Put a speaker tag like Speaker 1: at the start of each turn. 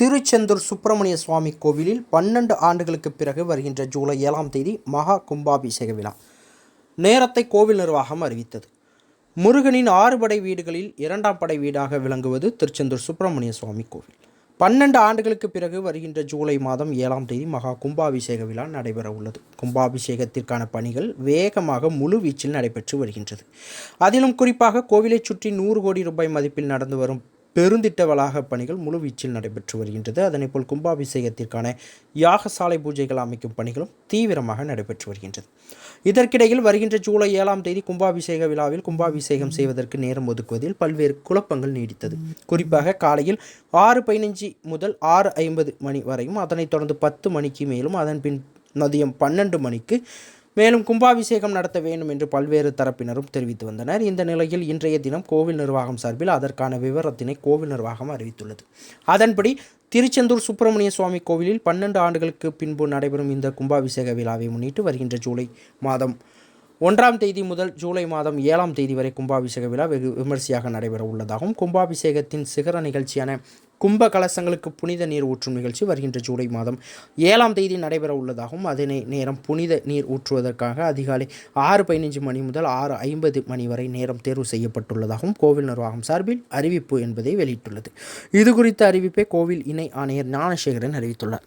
Speaker 1: திருச்செந்தூர் சுப்பிரமணிய சுவாமி கோவிலில் பன்னெண்டு ஆண்டுகளுக்கு பிறகு வருகின்ற ஜூலை ஏழாம் தேதி மகா கும்பாபிஷேக விழா. நேரத்தை கோவில் நிர்வாகம் அறிவித்தது. முருகனின் ஆறு படை வீடுகளில் இரண்டாம் படை வீடாக விளங்குவது திருச்செந்தூர் சுப்பிரமணிய சுவாமி கோவில். பன்னெண்டு ஆண்டுகளுக்கு பிறகு வருகின்ற ஜூலை மாதம் ஏழாம் தேதி மகா கும்பாபிஷேக விழா நடைபெற உள்ளது. கும்பாபிஷேகத்திற்கான பணிகள் வேகமாக முழு வீச்சில் நடைபெற்று வருகின்றது. அதிலும் குறிப்பாக கோவிலைச் சுற்றி நூறு கோடி ரூபாய் மதிப்பில் நடந்து வரும் பெருந்திட்ட வளாக பணிகள் முழுவீச்சில் நடைபெற்று வருகின்றது. அதனைப்போல் கும்பாபிஷேகத்திற்கான யாகசாலை பூஜைகள் அமைக்கும் பணிகளும் தீவிரமாக நடைபெற்று வருகின்றது. இதற்கிடையில் வருகின்ற ஜூலை ஏழாம் தேதி கும்பாபிஷேக விழாவில் கும்பாபிஷேகம் செய்வதற்கு நேரம் ஒதுக்குவதில் பல்வேறு குழப்பங்கள் நீடித்தது. குறிப்பாக காலையில் ஆறு பதினஞ்சு முதல் ஆறு ஐம்பது மணி வரையும் அதனைத் தொடர்ந்து பத்து மணிக்கு மேலும் அதன் பின் மதியம் பன்னெண்டு மணிக்கு மேலும் கும்பாபிஷேகம் நடத்த வேண்டும் என்று பல்வேறு தரப்பினரும் தெரிவித்து வந்தனர். இந்த நிலையில் இன்றைய தினம் கோவில் நிர்வாகம் சார்பில் அதற்கான விவரத்தினை கோவில் நிர்வாகம் அறிவித்துள்ளது. அதன்படி திருச்செந்தூர் சுப்பிரமணிய சுவாமி கோவிலில் பன்னெண்டு ஆண்டுகளுக்கு பின்பு நடைபெறும் இந்த கும்பாபிஷேக விழாவை முன்னிட்டு வருகின்ற ஜூலை மாதம் ஒன்றாம் தேதி முதல் ஜூலை மாதம் ஏழாம் தேதி வரை கும்பாபிஷேக விழா வெகு விமர்சையாக நடைபெற உள்ளதாகவும் கும்பாபிஷேகத்தின் சிகர நிகழ்ச்சியான கும்ப கலசங்களுக்கு புனித நீர் ஊற்றும் நிகழ்ச்சி வருகின்ற ஜூலை மாதம் ஏழாம் தேதி நடைபெற உள்ளதாகவும் அதனை நேரம் புனித நீர் ஊற்றுவதற்காக அதிகாலை ஆறு பதினைஞ்சு மணி முதல் ஆறு ஐம்பது மணி வரை நேரம் தேர்வு செய்யப்பட்டுள்ளதாகவும் கோவில் நிர்வாகம் சார்பில் அறிவிப்பு என்பதை வெளியிட்டுள்ளது. இது குறித்த அறிவிப்பை கோவில் இணை ஆணையர் ஞானசேகரன் அறிவித்துள்ளார்.